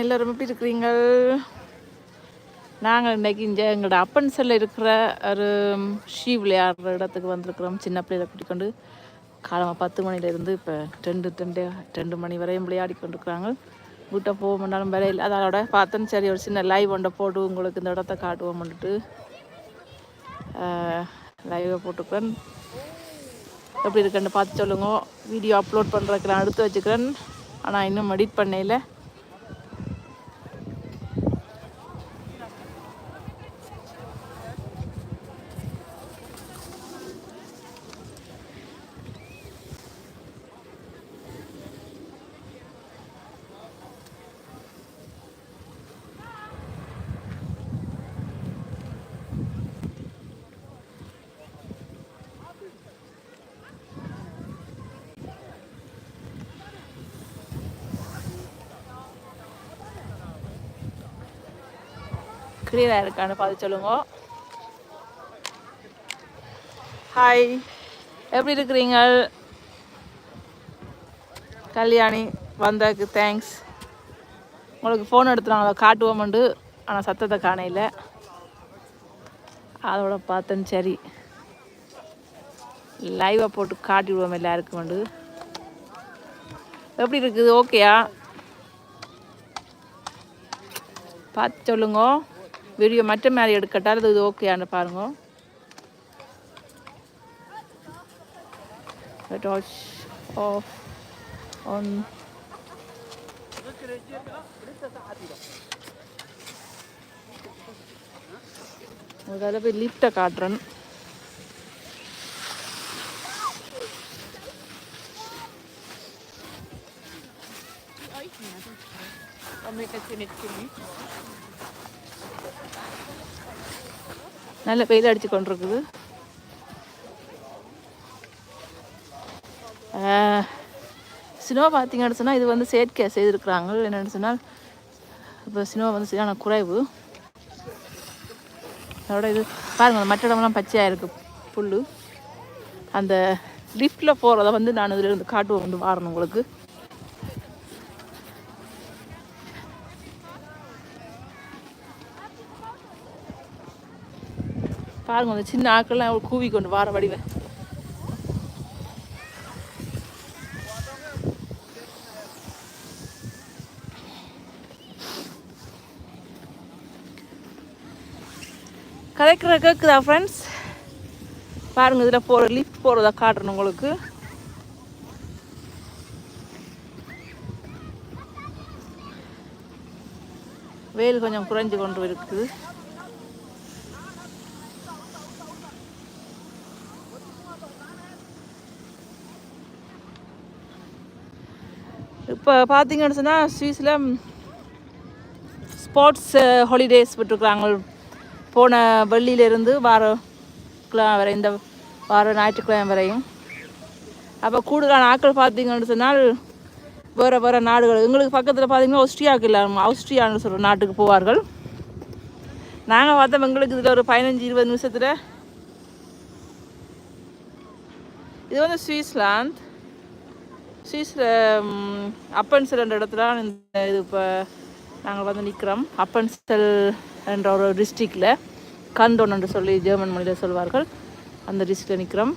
எல்லோரும் எப்படி இருக்கிறீங்க நாங்கள் இன்றைக்கி இங்கே எங்களோட அப்பன் செல்ல இருக்கிற ஒரு ஷீ விளையாடுற இடத்துக்கு வந்திருக்கிறோம். சின்ன பிள்ளைகளை கூட்டிக் கொண்டு காலமாக பத்து மணிலேருந்து இப்போ ரெண்டு ரெண்டு ரெண்டு மணி வரையும் விளையாடி கொண்டிருக்கிறாங்க. வீட்டை போக முன்னாலும் வேலை இல்லை அதோட பார்த்தேன்னு சரி ஒரு சின்ன லைவ் ஒன்றை போட்டு உங்களுக்கு இந்த இடத்த காட்டுவோம் வந்துட்டு லைவை போட்டுக்கிறேன் எப்படி இருக்குன்னு பார்த்து சொல்லுங்க. வீடியோ அப்லோட் பண்ணுறதுக்கு நான் எடுத்து வச்சுக்கிறேன். ஆனால் இன்னும் எடிட் பண்ணையில். கிளியராக இருக்கான்னு பார்த்து சொல்லுங்க. ஹாய் எப்படி இருக்கிறீங்க கல்யாணி வந்ததுக்கு தேங்க்ஸ் உங்களுக்கு ஃபோன் எடுத்து நாங்கள் காட்டுவோம்ண்டு ஆனால் சத்தத்தை காணையில் அதோட பார்த்தேன் சரி. லைவாக போட்டு காட்டிடுவோம் எல்லாருக்கும் வந்து எப்படி இருக்குது? ஓகேயா பார்த்து சொல்லுங்க. வீடியோ மற்ற மாதிரி எடுக்கட்டால் இது ஓகேயான்னு பாருங்க. டாச் ஆஃப் ஆன் முதல்ல போய் லிஃப்ட்டை காட்டுறேன். நல்ல வெயில் அடிச்சு கொண்டிருக்குது. சினிமா பார்த்தீங்கன்னு சொன்னால் இது வந்து செயற்கையாக செய்திருக்கிறாங்க என்னென்னு சொன்னால் இப்போ சினிமா வந்து சரியான குறைவு. அதோட இது பாருங்கள் மற்ற இடம்லாம் பச்சையாக இருக்குது புல் அந்த லிஃப்டில் போகிறத வந்து நான் இதில் இருந்து காட்டுவோம் வந்து வாரணும் உங்களுக்கு. பாருங்க அந்த சின்ன ஆக்கள்லாம் கூவி கொண்டு வார வடிவை. கதைக்கிற கேட்குதா ஃப்ரெண்ட்ஸ் பாருங்க இதில் போகிற லிஃப்ட் போகிறதா காட்டுறேன் உங்களுக்கு. வெயில் கொஞ்சம் குறைஞ்சு கொண்டு இருக்குது. இப்போ பார்த்தீங்கன்னு சொன்னால் ஸ்வீஸில் ஸ்போர்ட்ஸ் ஹாலிடேஸ் விட்டுருக்குறாங்க. போன வெள்ளியிலேருந்து வார கிழமை வரை இந்த வார ஞாயிற்றுக்கிழமை வரையும். அப்போ கூடுதலான ஆட்கள் பார்த்தீங்கன்னு சொன்னால் வேறு வேறு நாடுகள். எங்களுக்கு பக்கத்தில் பார்த்தீங்கன்னா ஆஸ்திரியாவுக்கு இல்லாமல் ஆஸ்திரியான்னு சொல்கிற நாட்டுக்கு போவார்கள். நாங்கள் பார்த்தோம் எங்களுக்கு இதில் ஒரு பதினஞ்சு இருபது நிமிஷத்தில். இது வந்து சுவிஸ்லாந்து சுவிஸில் அப்பன்சல் என்ற இடத்துல இந்த இது இப்போ நாங்கள் வந்து நிற்கிறோம் அப்பன்சல் என்ற ஒரு டிஸ்ட்ரிக்டில் கந்தோன் என்று சொல்லி ஜெர்மன் மொழியில் சொல்வார்கள். அந்த டிஸ்ட்ரிக்டில் நிற்கிறோம்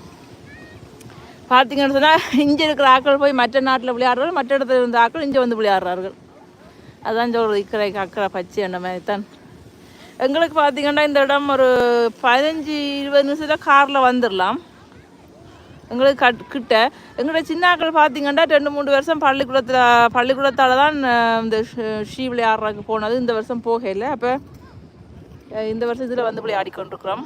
பார்த்தீங்கன்னு சொன்னால் இங்கே இருக்கிற ஆக்கள் போய் மற்ற நாட்டில் விளையாடுறார்கள் மற்ற இடத்துல இருந்த ஆக்கள் இங்கே வந்து விளையாடுறார்கள். அதுதான் சொல்கிறது இக்கரை அக்கறை பச்சை அந்த மாதிரி தான். எங்களுக்கு பார்த்தீங்கன்னா இந்த இடம் ஒரு பதினஞ்சு இருபது நிமிஷத்தில் காரில் வந்துடலாம் எங்களுக்கு கட் கிட்ட. எங்களோட சின்னாக்கள் பார்த்தீங்கன்னா ரெண்டு மூணு வருஷம் பள்ளிக்கூடத்தில் பள்ளிக்கூடத்தால் தான் இந்த ஷீ விளையாடுறதுக்கு போனது இந்த வருஷம் போகல அப்போ இந்த வருஷம் இதில் வந்து விளையாடிக்கொண்டிருக்கிறோம்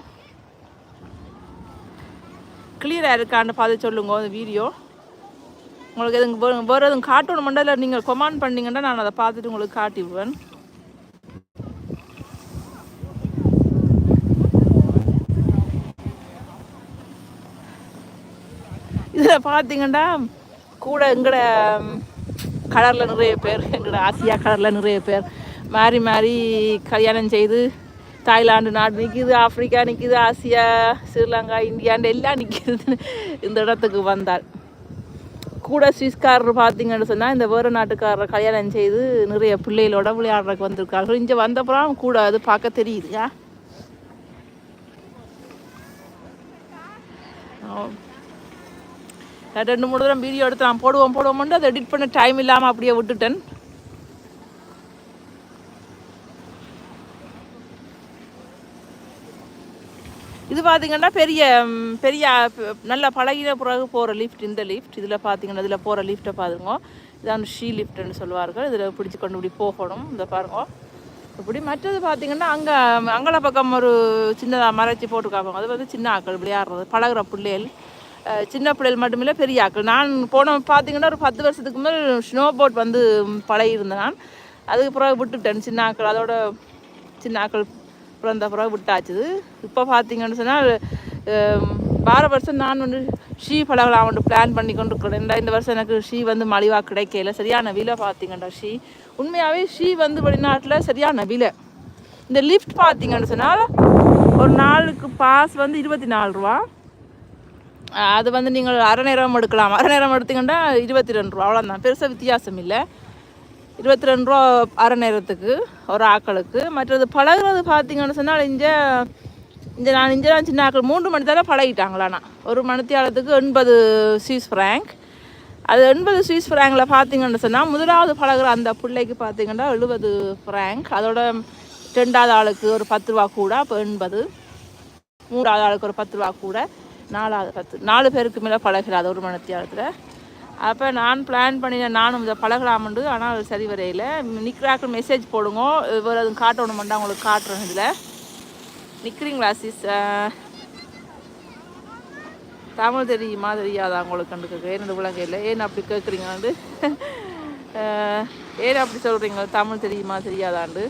கிளியராக இருக்கான்னு பார்த்து சொல்லுங்க அந்த வீடியோ. உங்களுக்கு எதுவும் வேறு எதுவும் காட்டணும்? மண்டல நீங்கள் கொமாண்ட் பண்ணிங்கன்னா நான் அதை பார்த்துட்டு உங்களுக்கு காட்டி விடுவேன் பார்த்தீங்கன்னா கூட எங்கட கடலில் நிறைய பேர் எங்களோட ஆசியா கலரில் நிறைய பேர் மாறி மாறி கல்யாணம் செய்து தாய்லாந்து நாடு நிற்கிது ஆப்பிரிக்கா நிற்கிது ஆசியா ஸ்ரீலங்கா இந்தியாண்டு எல்லாம் நிற்கிது இந்த இடத்துக்கு வந்தால் கூட சுவிஸ்காரர் பார்த்தீங்கன்னு சொன்னால் இந்த வேறு நாட்டுக்காரரை கல்யாணம் செய்து நிறைய பிள்ளைகளோட விளையாடுறதுக்கு வந்திருக்காங்க இங்கே வந்தப்புறம் கூட அது பார்க்க தெரியுதுயா? ரெண்டு மூணு தடவை வீடியோ எடுத்து நான் போடுவோம் போடுவோம்னு அதை எடிட் பண்ண டைம் இல்லாமல் அப்படியே விட்டுட்டேன். இது பார்த்தீங்கன்னா பெரிய பெரிய நல்ல பழகின பிறகு போகிற லிஃப்ட் இந்த லிஃப்ட் இதில் பார்த்தீங்கன்னா இதில் போகிற லிஃப்ட்டை பாருங்க. இதான் ஷீ லிஃப்ட்னு சொல்லுவார்கள். இதில் பிடிச்சி கொண்டு இப்படி போகணும். இதை பாருங்க. இப்படி மற்றது பார்த்தீங்கன்னா அங்கே அங்கல பக்கம் ஒரு சின்னதாக மறைச்சி போட்டு காப்பாங்க அது வந்து சின்ன ஆக்கள் விளையாடுறது பழகுற பிள்ளைகள். சின்ன பிள்ளைகள் மட்டுமில்லை பெரிய ஆக்கள் நான் போன பார்த்தீங்கன்னா ஒரு பத்து வருஷத்துக்கு மேல் ஸ்னோ போட் வந்து பழகியிருந்தேன். நான் அதுக்கு பிறகு விட்டுட்டேன். சின்ன ஆக்கள் அதோட சின்ன ஆக்கள் பிறந்த பிறகு விட்டாச்சுது இப்போ பார்த்தீங்கன்னு சொன்னால் வார வருஷம் நான் வந்து ஷீ பழகலாம் வந்து பிளான் பண்ணி கொண்டு இருக்கிறேன் இந்த- இந்த வருஷம் எனக்கு ஷீ வந்து மலிவாக கிடைக்கல. சரியான விலை பார்த்தீங்கன்னா ஷீ. உண்மையாகவே ஷீ வந்து வெளிநாட்டில் சரியான விலை. இந்த லிஃப்ட் பார்த்தீங்கன்னு சொன்னால் ஒரு நாளுக்கு பாஸ் வந்து இருபத்தி நாலு ரூபா. அது வந்து நீங்கள் அரை நேரம் எடுக்கலாம். அரை நேரம் எடுத்தீங்கன்னா இருபத்தி ரெண்டு ரூபா. அவ்வளோதான் பெருசாக வித்தியாசம் இல்லை. இருபத்தி ரெண்டு ரூபா அரை நேரத்துக்கு ஒரு ஆக்களுக்கு. மற்றது பழகுறது பார்த்தீங்கன்னு சொன்னால் இங்கே இந்த நான் இங்கே சின்ன ஆக்கள் மூன்று மணி தர பழகிட்டாங்களாண்ணா ஒரு மணித்தியாலத்துக்கு எண்பது ஸ்வீஸ் ஃப்ராங்க் அது எண்பது ஸ்வீஸ் ஃப்ராங்கில் பார்த்தீங்கன்னு சொன்னால் முதலாவது பழகுற அந்த பிள்ளைக்கு பார்த்தீங்கன்னா எழுபது ஃப்ராங்க் அதோட ரெண்டாவது ஆளுக்கு ஒரு பத்து ரூபா கூட. அப்போ எண்பது. மூன்றாவது ஆளுக்கு ஒரு பத்து ரூபா கூட. நாலாவது பத்து நாலு பேருக்கு மேலே பழகிறாது ஒரு மணித்தியாலத்தில் அப்போ நான் பிளான் பண்ணினேன் நானும் இதை பழகலாமுண்டு ஆனால் அது சரி வரையில். நிற்கிறாக்கு மெசேஜ் போடுங்க இவர் எதுவும் காட்டணுமெண்டா உங்களுக்கு காட்டுறேன் இதில். நிற்கிறீங்களா சிஸ் தமிழ் தெரியுமா? தெரியாதா உங்களுக்கு கண்டுக்க ஏன்னு விளங்க இல்லை? ஏன் அப்படி கேட்குறீங்க வந்து ஏன் அப்படி சொல்கிறீங்க தமிழ் தெரியுமா? தெரியாதாண்டு?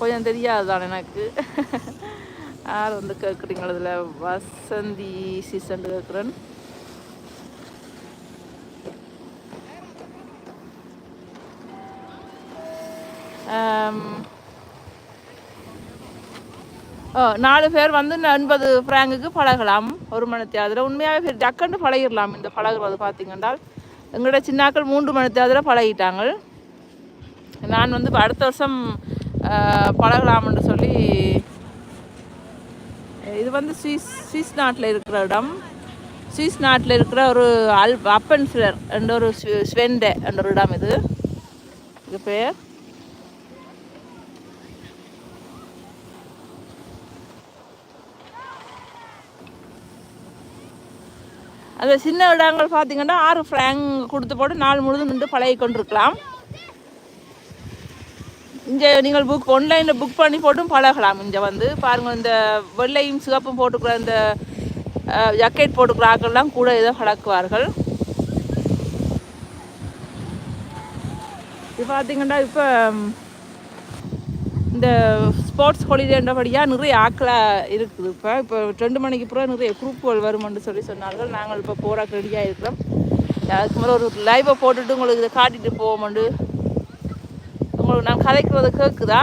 கொஞ்சம் தெரியாதுதான் எனக்கு. யார் வந்து கேட்குறீங்களா இதில்? வசந்தி சீசன் கேட்குறேன். ஓ, நாலு பேர் வந்து எண்பது ஃப்ராங்குக்கு பழகலாம். ஒரு மணி அதில் உண்மையாகவே டக்குன்னு பழகிடலாம். இந்த பழகுறது பார்த்தீங்கன்னா எங்களோட சின்னாக்கள் மூன்று மணி தேதியில் பழகிட்டாங்க. நான் வந்து அடுத்த வருஷம் பழகலாம்னு சொல்லி இது வந்து சுவிஸ் சுவிஸ் நாட்டில் இருக்கிற இடம். சுவிஸ் நாட்டில் இருக்கிற ஒரு அல் அப்பன்ஸ்லர் என்ற ஒரு ஸ்வெண்டே என்ற ஒரு இடம் இது. இது பேர்? அந்த சின்ன இடங்கள் பார்த்தீங்கன்னா ஆறு ஃப்ராங்க் கொடுத்து போட்டு நாள் முழுதும் நின்று பழகி கொண்டிருக்கலாம் இங்கே நீங்கள் புக் ஆன்லைனில் புக் பண்ணி போட்டும் பழகலாம். இங்கே வந்து பாருங்கள் இந்த வெள்ளையும் சிவப்பும் போட்டுக்கிற இந்த ஜக்கெட் போட்டுக்கிற ஆக்கள்லாம் கூட ஏதோ பழக்குவார்கள் இது பார்த்தீங்கன்னா இப்போ இந்த ஸ்போர்ட்ஸ் ஹாலிடேன்றபடியாக நிறைய ஆக்களாக இருக்குது இப்போ. இப்போ ரெண்டு மணிக்கு பிறகு நிறைய குரூப்புகள் வருமென்று சொல்லி சொன்னார்கள். நாங்கள் இப்போ போகிறாக்கு ரெடியாக இருக்கிறோம். அதுக்கு மேலே ஒரு லைவை போட்டுட்டு உங்களுக்கு இதை காட்டிட்டு போவோம்ண்டு உங்களுக்கு நான் கதைக்கிறது கேட்குதா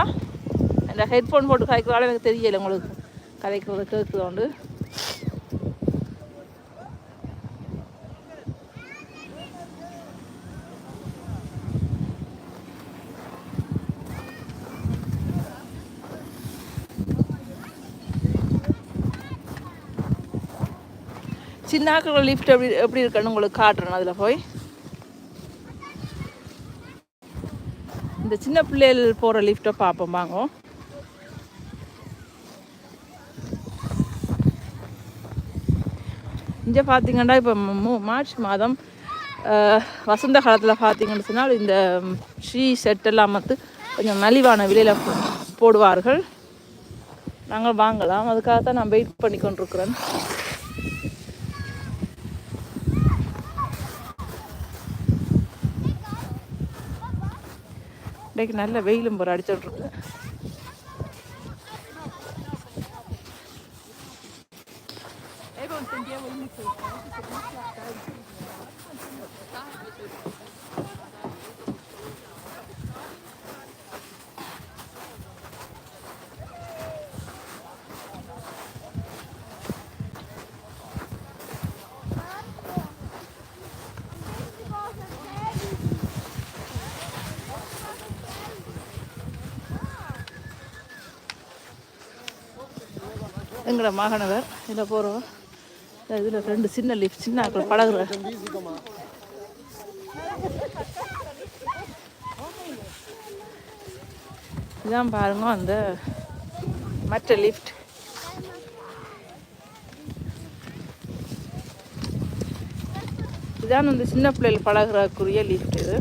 இந்த ஹெட்ஃபோன் போட்டு கதைக்கிறதால எனக்கு தெரியலை உங்களுக்கு. கதைக்கிறது கேட்குதோண்டு சின்னாக்கள் லிஃப்ட் எப்படி எப்படி இருக்குன்னு உங்களுக்கு காட்டுறேன். அதில் போய். இந்த சின்ன பிள்ளைகள் போகிற லிஃப்ட்டை பார்ப்போம் வாங்க. இங்கே பார்த்தீங்கன்னா இப்போ மூ மார்ச் மாதம் வசந்த காலத்தில் பார்த்தீங்கன்னு சொன்னால் இந்த ஷீ செட் எல்லாம் வந்து கொஞ்சம் மலிவான விலையில் போடுவார்கள். நாங்கள் வாங்கலாம். அதுக்காக தான் நான் வெயிட் பண்ணி கொண்டிருக்கிறேன் இன்றைக்கு நல்ல வெயிலும் போகிற அடிச்சுட்ருக்கு எங்களோட மாகாணவர் இதில் போகிறோம் இதில் ரெண்டு சின்ன லிஃப்ட் சின்ன ஆக்கள் பழகுற. இதான் பாருங்க அந்த மற்ற லிஃப்ட் இதான் வந்து சின்ன பிள்ளைகள் பழகுறக்குரிய லிஃப்ட் இது.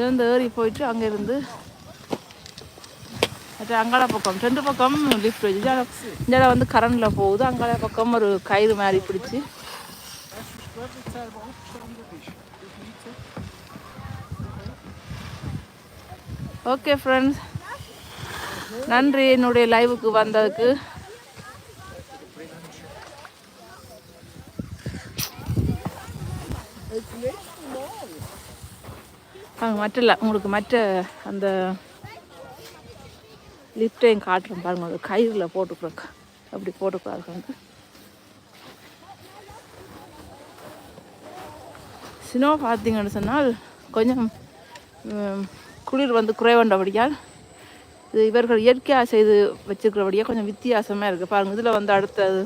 இங்கேருந்து ஏறி போயிட்டு அங்கேருந்து அது அங்காள பக்கம் ரெண்டு பக்கம் லிஃப்ட் வச்சு இந்த வந்து கரண்டில் போகுது. அங்காள பக்கம் ஒரு கயிறு மாதிரி பிடிச்சி. ஓகே ஃப்ரெண்ட்ஸ் நன்றி. என்னுடைய லைவுக்கு வந்ததுக்கு. அங்கே மட்டும் இல்லை உங்களுக்கு மற்ற அந்த லிஃப்டையும் காட்டுறேன் பாருங்க அது கயிறில் போட்டுக்கிறோம் அப்படி போட்டுக்கிறாங்க ஸ்னோ பார்த்தீங்கன்னு சொன்னால் கொஞ்சம் குளிர் வந்து குறைவண்டபடியால் இது இவர்கள் இயற்கையாக செய்து வச்சுருக்கிறபடியாக கொஞ்சம் வித்தியாசமாக இருக்குது பாருங்கள் இதில் வந்து அடுத்தது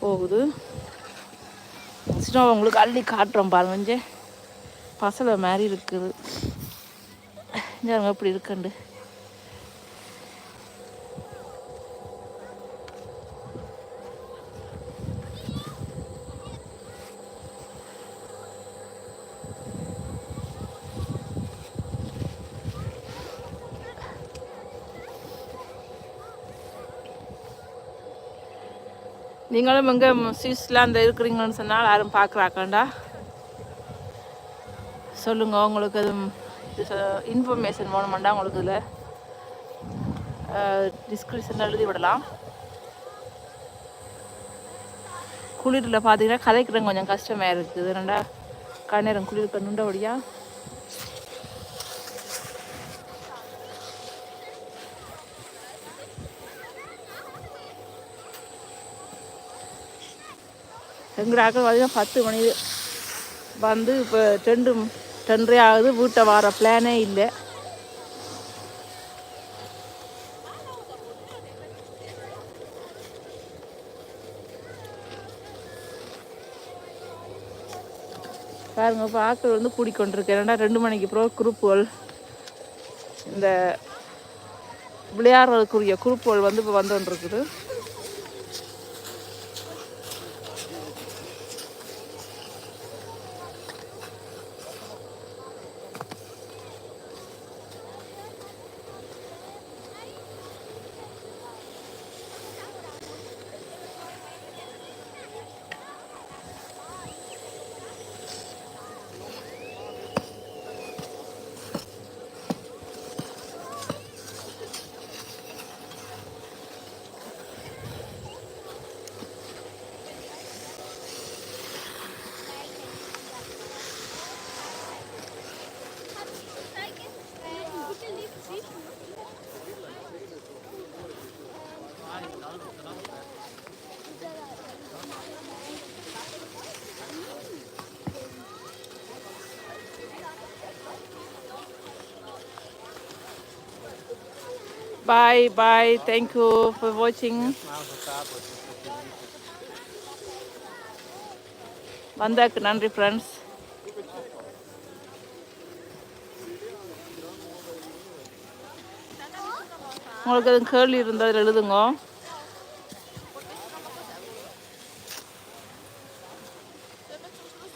போகுது. ஸ்னோ உங்களுக்கு அள்ளி காட்டுறோம் பாருங்க கொஞ்சம் பசலை மாதிரி இருக்குது. இங்க அப்படி இருக்குண்டு. நீங்களும் எங்கே அந்த இருக்கிறீங்கன்னு சொன்னால் யாரும் பார்க்குறாக்கண்டா? சொல்லுங்க உங்களுக்கு அது இன்ஃபர்மேஷன் வேணுமெண்டா உங்களுக்கு இதில்? டிஸ்கிரிப்ஷன் எழுதி விடலாம். குளிரில் பார்த்தீங்கன்னா கதைக்கிறங்க கொஞ்சம் கஷ்டமாக இருக்குது. ரெண்டா கண்ணேரம் குளிர் கண்ணுண்டபடியா எங்கள் ஆக்கள் பார்த்தீங்கன்னா பத்து மணி வந்து இப்போ ரெண்டு ரெண்டரை ஆகுது வீட்டை வர பிளானே இல்லை. பாருங்க இப்போ ஆக்கள் வந்து கூடிக்கொண்டிருக்கேன் ஏன்னா ரெண்டு மணிக்கு அப்புறம் குரூப்புகள் இந்த விளையாடுறதுக்குரிய குரூப்புகள் வந்து இப்போ வந்து கொண்டிருக்குது. Bye, bye. Thank you for watching. வந்தாக்கு நன்றி ஃப்ரெண்ட்ஸ் உங்களுக்கு எதுவும் கேள்வி இருந்தால் அதில் எழுதுங்க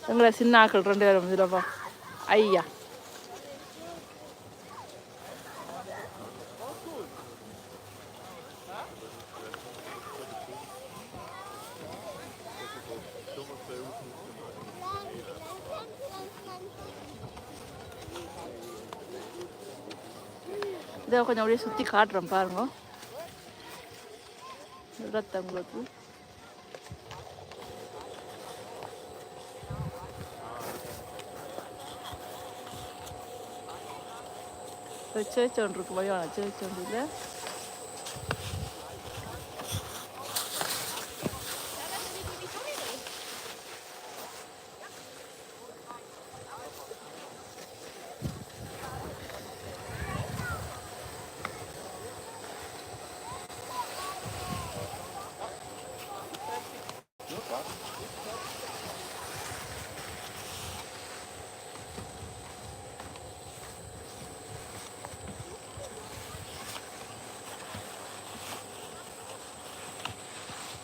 எங்களை சின்ன ஆக்கள் ரெண்டு பேரும் இதுலப்பா ஐயா இதை கொஞ்சம் அப்படியே சுற்றி காட்டுறோம் பாருங்க. இடத்த உங்களுக்கு ஒன்று இருக்கு மதியானம் சேர்ச் ஒன்று இல்லை